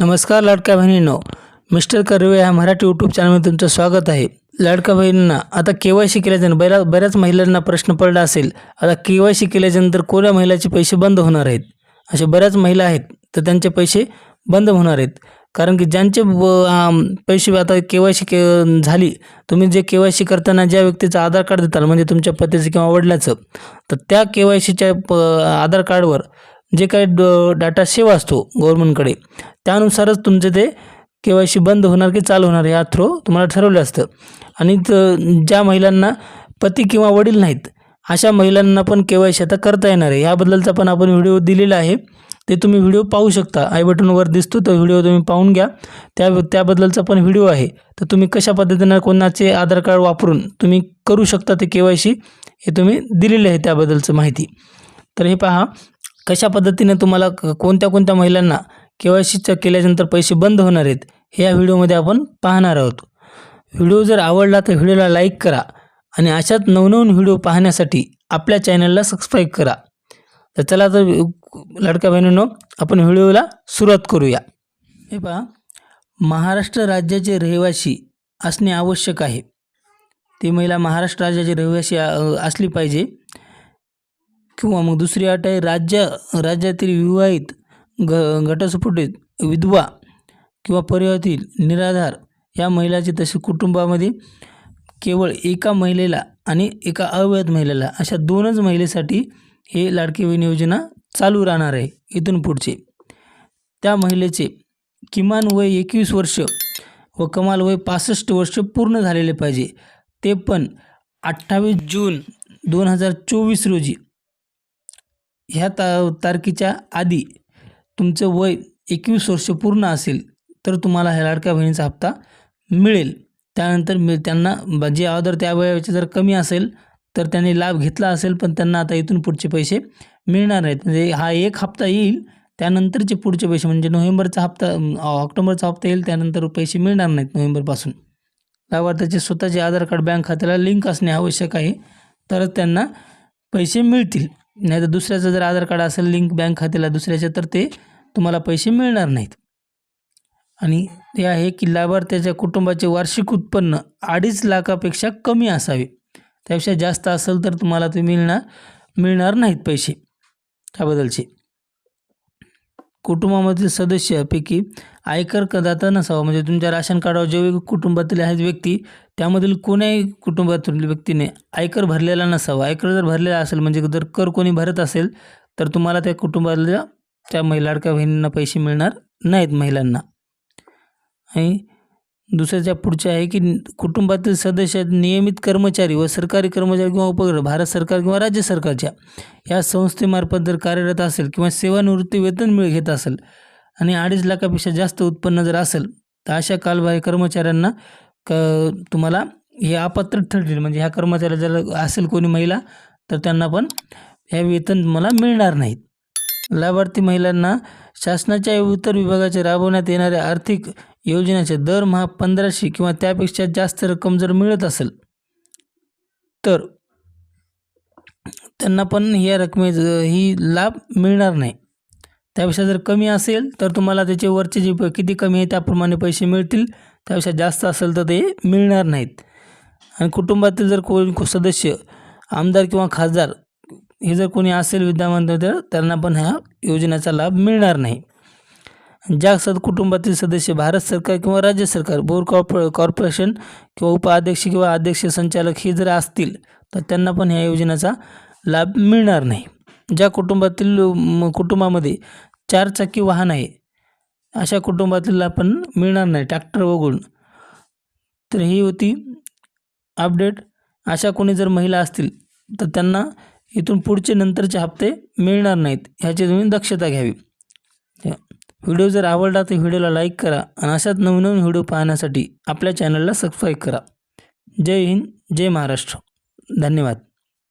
नमस्कार लाडक्या बहिणींनो. मिस्टर कर्वे ह्या मराठी यूट्यूब चॅनलमध्ये तुमचं स्वागत आहे. लाडक्या बहिणींना आता के वाय सी केल्याच्यानंतर बऱ्या बऱ्याच महिलांना प्रश्न पडला असेल. आता के वाय सी केल्याच्यानंतर कोण्या महिलाचे पैसे बंद होणार आहेत? अशा बऱ्याच महिला आहेत तर त्यांचे पैसे बंद होणार आहेत. कारण की ज्यांचे ब- पैसे आता के वाय सी के झाली तुम्ही जे के वाय सी करताना ज्या व्यक्तीचं आधार कार्ड देताल म्हणजे तुमच्या पतीचं किंवा वडिलाचं तर त्या के वाय सीच्या प आधार कार्डवर जे काही ड डाटा सेव असतो गव्हर्मेंटकडे त्यानुसारच तुमचं ते के वाय सी बंद होणार की चालू होणार या थ्रो तुम्हाला ठरवलं असतं. आणि ज्या महिलांना पती किंवा वडील नाहीत अशा महिलांना पण के वाय सी आता करता येणार आहे. याबद्दलचा पण आपण व्हिडिओ दिलेला आहे. ते तुम्ही व्हिडिओ पाहू शकता. आय बटनवर दिसतो तो व्हिडिओ तुम्ही पाहून घ्या. त्या त्याबद्दलचा पण व्हिडिओ आहे. तर तुम्ही कशा पद्धतीनं कोणाचे आधार कार्ड वापरून तुम्ही करू शकता ते के वाय सी हे तुम्ही दिलेले आहे त्याबद्दलचं माहिती. तर हे पहा. कशा पद्धतीने तुम्हाला क- कोणत्या कोणत्या महिलांना के वाय सीचं केल्यानंतर पैसे बंद होणार आहेत हे या व्हिडिओमध्ये आपण पाहणार आहोत. व्हिडिओ जर आवडला तर व्हिडिओला लाईक करा आणि अशाच नवनवीन व्हिडिओ पाहण्यासाठी आपल्या चॅनलला सबस्क्राईब करा. तर चला तर लाडक्या बहिणींनो आपण व्हिडिओला सुरुवात करूया. हे पहा महाराष्ट्र राज्याचे रहिवासी असणे आवश्यक आहे. ती महिला महाराष्ट्र राज्याची रहिवासी असली पाहिजे. किंवा मग दुसरी अट आहे राज्य राज्यातील विवाहित घ घटस्फोटित विधवा किंवा परिवारातील निराधार या महिलाची तसे कुटुंबामध्ये केवळ एका महिलेला आणि एका अवैध महिलेला अशा दोनच महिलेसाठी हे लाडकी बहीण योजना चालू राहणार आहे इथून पुढचे. त्या महिलेचे किमान वय एकवीस वर्ष व कमाल वय पासष्ट वर्ष पूर्ण झालेले पाहिजे. ते पण अठ्ठावीस जून दोन हजार चोवीस रोजी ह्या ता तारखेच्या आधी तुमचं वय एकवीस वर्ष पूर्ण असेल तर तुम्हाला ह्या लाडक्या बहिणीचा हप्ता मिळेल. त्यानंतर मिळ त्यांना जे अगोदर त्या वयाचे जर कमी असेल तर त्यांनी लाभ घेतला असेल पण त्यांना आता इथून पुढचे पैसे मिळणार नाहीत. म्हणजे हा एक हप्ता येईल त्यानंतरचे पुढचे पैसे म्हणजे नोव्हेंबरचा हप्ता ऑक्टोबरचा हप्ता येईल त्यानंतर पैसे मिळणार नाहीत नोव्हेंबरपासून. लाभार्थ्याचे स्वतःचे आधार कार्ड बँक खात्याला लिंक असणे आवश्यक आहे तरच त्यांना पैसे मिळतील. नाही तर दुसऱ्याचं जर आधार कार्ड असेल लिंक बँक खात्याला दुसऱ्याच्या तर ते तुम्हाला पैसे मिळणार नाहीत. आणि ते आहे की लाभार्थ्याच्या कुटुंबाचे वार्षिक उत्पन्न अडीच लाखापेक्षा कमी असावे. त्यापेक्षा जास्त असेल तर तुम्हाला ते मिळणार मिळणार नाहीत पैसे. त्याबद्दलचे. कुटुंबामधील सदस्यापैकी आयकर करदाता नसावा म्हणजे तुमच्या राशन कार्डावर जे कुटुंबातील आहेत व्यक्ती त्यामधील कोण्याही कुटुंबातील व्यक्तीने आयकर भरलेला नसावा? आयकर जर भरलेला असेल म्हणजे जर कर कोणी भरत असेल तर तुम्हाला त्या कुटुंबातल्या त्या महिला अडक्या बहिणींना पैसे मिळणार नाहीत महिलांना. आणि दुसऱ्याच्या पुढच्या आहे की कुटुंबातील सदस्य नियमित कर्मचारी व सरकारी कर्मचारी किंवा उपग्रह भारत सरकार किंवा राज्य सरकारच्या या संस्थेमार्फत जर कार्यरत असेल किंवा सेवानिवृत्ती वेतन मिळ घेत असेल आणि अडीच लाखापेक्षा जास्त उत्पन्न जर असेल तर अशा कालबाह्य कर्मचाऱ्यांना क तुम्हाला हे अपात्र ठरतील. म्हणजे ह्या कर्मचाऱ्या जर असेल कोणी महिला तर त्यांना पण हे वेतन तुम्हाला मिळणार नाहीत लाभार्थी महिलांना शासनाच्या इतर विभागाचे राबवण्यात येणाऱ्या आर्थिक योजनेचे दरमहा पंधराशे किंवा त्यापेक्षा जास्त रक्कम जर मिळत असेल तर त्यांना पण ह्या रकमे ही लाभ मिळणार नाही. त्यापेक्षा जर कमी असेल तर तुम्हाला त्याचे वरचे जे किती कमी आहे त्याप्रमाणे पैसे मिळतील. त्यापेक्षा जास्त असेल तर ते मिळणार नाहीत. आणि कुटुंबातील जर कोण सदस्य आमदार किंवा खासदार हे जर कोणी असेल विद्यमान तर त्यांना पण ह्या योजनेचा लाभ मिळणार नाही. ज्या सद कुटुंबातील सदस्य भारत सरकार किंवा राज्य सरकार बोर कॉर्पो कॉर्पोरेशन किंवा उपाध्यक्ष किंवा अध्यक्ष संचालक हे जर असतील तर त्यांना पण ह्या योजनेचा लाभ मिळणार नाही. ज्या कुटुंबातील म, कुटुंबामध्ये चारचाकी वाहन आहे अशा कुटुंबातील पण मिळणार नाही ट्रॅक्टर वगळून. तर ही होती अपडेट. अशा कोणी जर महिला असतील तर त्यांना इथून पुढचे नंतरचे हप्ते मिळणार नाहीत ह्याची तुम्ही दक्षता घ्यावी. व्हिडिओ जर आवडला तर व्हिडिओला लाईक करा आणि अशाच नवनवीन व्हिडिओ पाहण्यासाठी आपल्या चॅनलला सबस्क्राईब करा. जय हिंद जय महाराष्ट्र. धन्यवाद.